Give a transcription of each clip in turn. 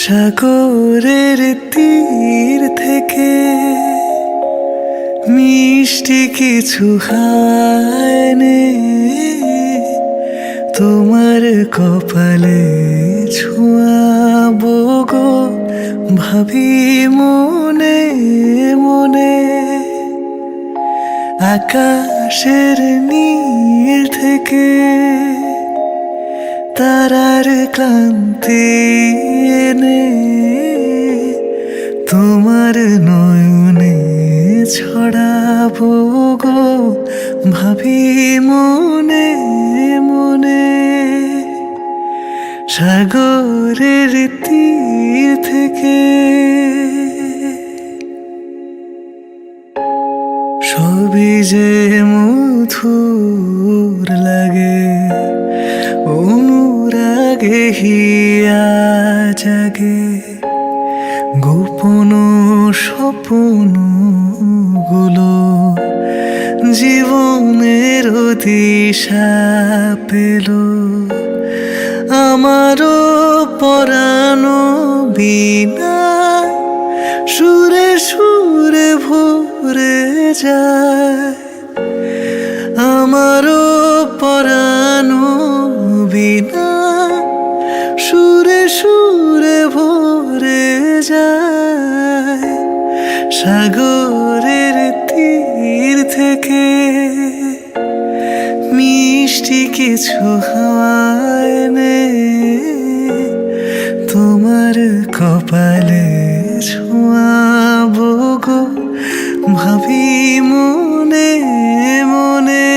সাগরের তীর থেকে মিষ্টি কিছু হায়নে তোমার কপালে ছোঁয়াবো গো ভাবি মনে মনে। আকাশের নীল থেকে তারার ক্লান্তি এনে তোমার নয়নে ছড়াবো গো ভাবি মনে মনে। সাগরের তীর থেকে সবই যে মধুর লাগে অনুরাগে হিয়া জাগে গোপন স্বপ্নগুলো জীবনের দিশা পেল। আমারও পরানো বিনা সুরে সুরে ভরে যায়। আমারও পরানো সাগরের তীর থেকে মিষ্টি কিছু হাওয়ায় তোমার কপালে ছোঁয়াবো গো। ভাবি মনে মনে।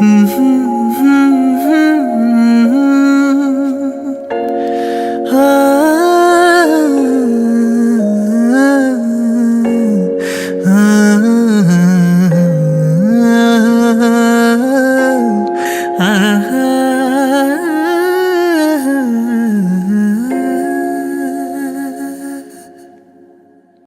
হুম হুম।